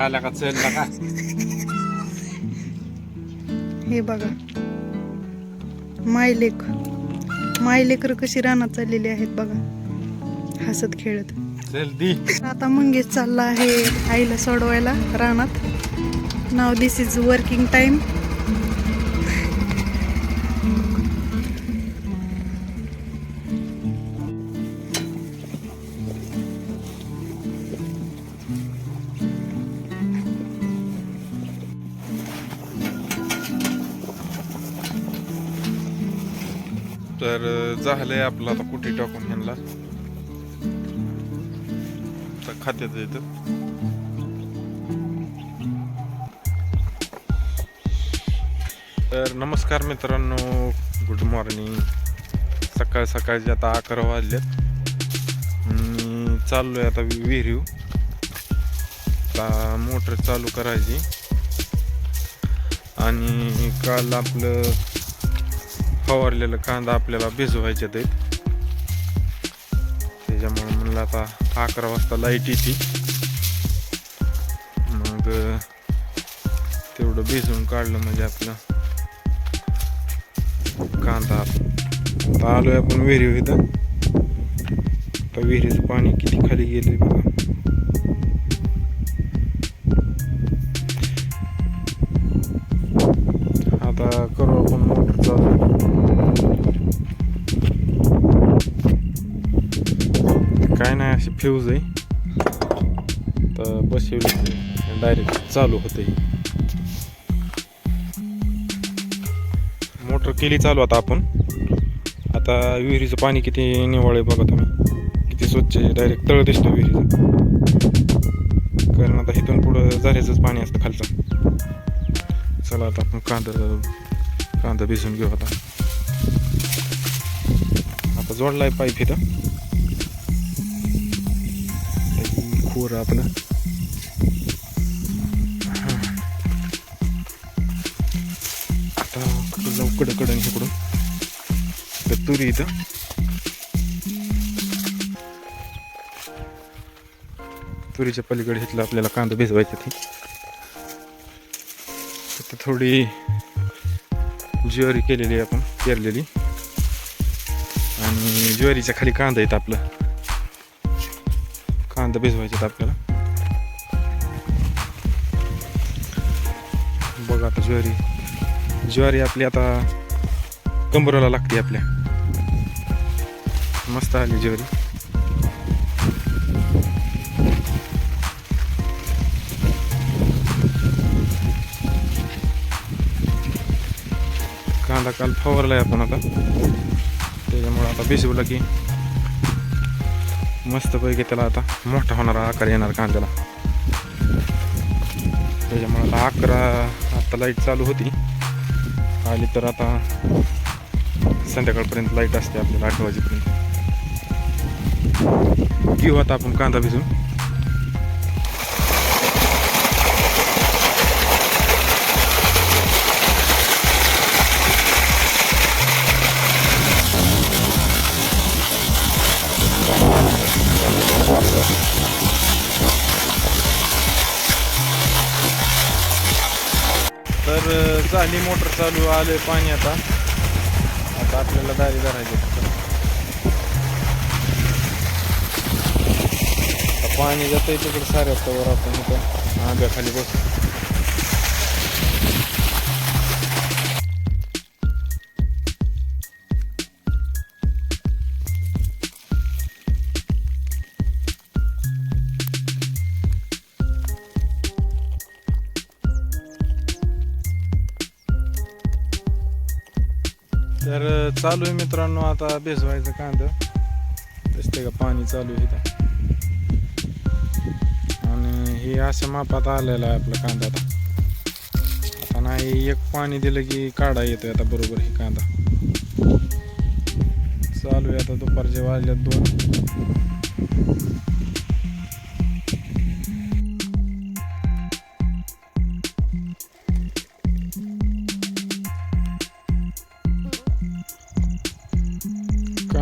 का चल का हे बघा. मायलेक. मायलेकर कशी रानात चाललेली आहेत बघा. हसत खेळत. आता मंगेश चालला आहे आईला सोडवायला रानात. नाव दिस इज वर्किंग टाइम तर झालंय आपलं आता कुठे टाकून ह्यांना तर खात्यात येत. तर नमस्कार मित्रांनो गुड मॉर्निंग. सकाळ सकाळचे आता अकरा वाजलेत. चाललोय आता विहिरीव आता मोटर चालू करायची. आणि काल आपलं फवारलेलं कांदा आपल्याला भिजवायचे आहेत. त्याच्यामुळे म्हणलं आता अकरा वाजता लाइट येते. मग तेवढं भिजवून काढलं म्हणजे आपलं कांदा आता आलोय आपण विहिरी इथं आता विहिरीचं पाणी किती खाली गेले बघा. फ्यूज आहे तर बसवली डायरेक्ट चालू होते मोटर केली चालू आता आपण. आता विहिरीचं पाणी किती निवळ आहे बघा तुम्ही. किती स्वच्छ आहे. डायरेक्ट तळ दिसतो विहिरीचं. कारण आता इथून पुढं झऱ्याचंच पाणी असतं खालचं. चला आता आपण कांदा कांदा भिजून घेऊ आता. आता जोडलाय पाईप इथं. खोर आपलं आता जाऊ कडं इकडून तर तुरी इथं तुरीच्या पलीकडे घेतलं आपल्याला कांदा भिजवायचा ती आता थोडी ज्वारी केलेली आपण पेरलेली आणि ज्वारीच्या खाली कांदा येतं आपलं कांदा भिजवायचे आपल्याला. बघा आता ज्वारी. ज्वारी आपली आता कंबराला लागते आपल्या. मस्त आली ज्वारी. कांदा काल फवारलाय आपण आता. त्याच्यामुळे आता भिजवला की मस्तपैकी त्याला आता मोठा होणारा आकार येणार कांद्याला. त्याच्यामुळे आता अकरा आता लाइट चालू होती. आली तर आता संध्याकाळपर्यंत लाइट असते आपल्याला आठ वाजेपर्यंत. घेऊ आता आपण कांदा भिजून. झाली मोटर चालू आले पाणी आता. आता आपल्याला दारी धरायची आता पाणी जातंय तिकडे साऱ्या वर आपण इथं. आंब्याखाली बसू. तर चालू आहे मित्रांनो आता भिजवायचं कांदा. दिसते का पाणी चालू आहे इथं? आणि हे असं मापात आलेलं आहे आपला कांदा आता. आता नाही एक पाणी दिलं की काढा येतोय आता बरोबर हे कांदा. चालू आहे आता दुपारच्या वाजल्यात दोन.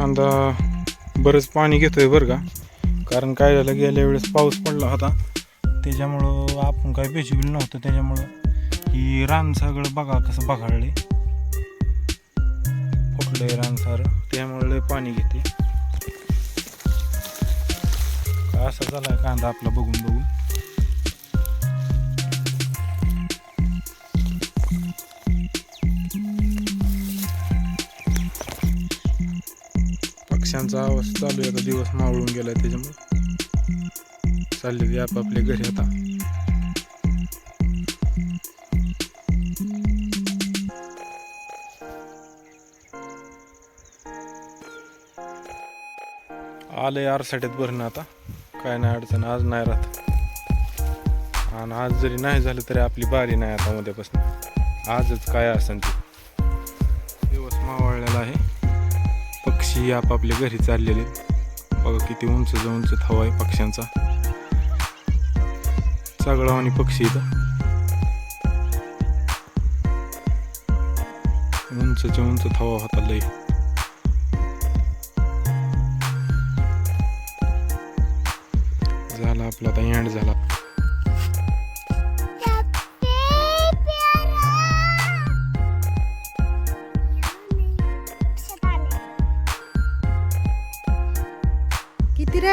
कांदा बरंच पाणी घेतोय बरं का? कारण काय झालं गेल्या वेळेस पाऊस पडला होता. त्याच्यामुळं आपण काय बेचिबिल नव्हतं. त्याच्यामुळं ही रान सगळं बघा कसं बघाडले फुटलंय रान सारं त्यामुळे पाणी घेते असा झालाय कांदा आपला बघून बघून. पक्ष्यांचा आवाज चालू आहे. आता दिवस मावळून गेला त्याच्यामुळे. चालले ते आपापल्या घरी आता. आलंय आरसाट्यात भरणं आता. काय नाही अडचण आज नाही राहत. आणि आज जरी नाही झालं तरी आपली बारी नाही आता उद्यापासून. आजच काय असेल ते. पक्षी आपापल्या घरी चाललेले बघा किती उंच उंच थवा आहे पक्ष्यांचा. सगळा आणि पक्षी इथं. उंचच्या उंच थवा होता लय. झाला आपला आता एंड झाला.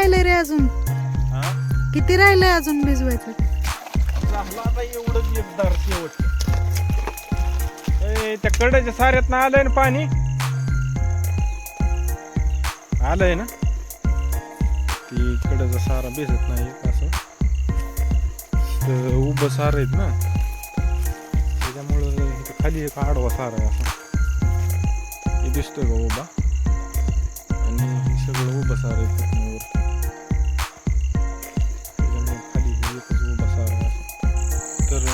राहिलंय रे अजून? किती राहिलंय अजून भिजवायचं? त्या कड्याच्या साऱ्यात ना आलंय ना पाणी? आलंय ना? ती कड्याचा सारा भिजत नाही असं. उभं सार आहेत ना. त्याच्यामुळं खाली एक आडवा सारा आहे असा. हे दिसतोय का उभा? आणि सगळं उभं सार आहे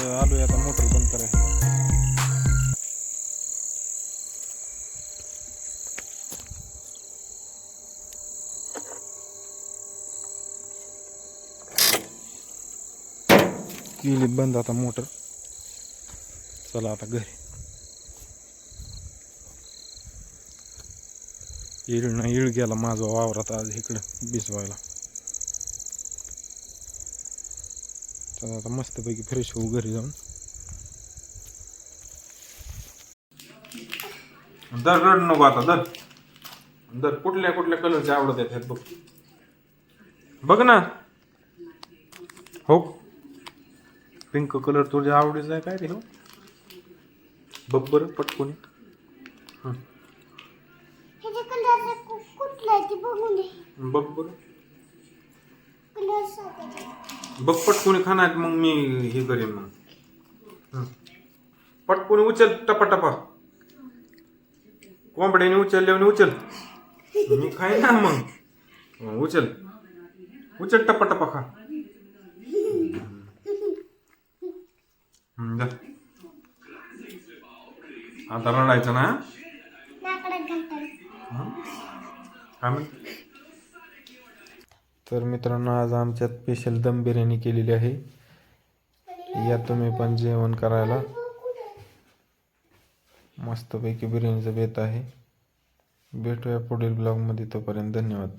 आलोय आता मोटर बंद करायला. केली बंद आता मोटर. चला आता घरी. येळ ना येळ गेला माझा वावरात आज इकडं भिजवायला. चला आता मस्तपैकी फ्रेश होऊ घरी जाऊन. दर रड नको आता दर. दर कुठल्या कुठल्या कलरचे आवडत आहेत बघ. बघ ना. हो. पिंक कलर तुझ्या आवडीचा आहे काय रे हो? बघ बरं पटकून ह्याच्या कलरचं कु- कुठलं आहे ते बघून दे बघ बरं. बघ पटकून खाणार मग मी हे करेन मग. पटकून उचल टपा टपा कोंबड्याने उचलल्याने उचल. मी खाईन ना मग. उचल. उचल टपा टपा खा. आता रडायचं ना? काय म्हण तर मित्रांनो आज आमच्यात स्पेशल दम बिर्याणी केलेली आहे. या तुम्ही पण जेवण करायला. मस्तपैकी बिर्याणीचं बेत आहे. भेटूया पुढील ब्लॉगमध्ये तोपर्यंत. धन्यवाद.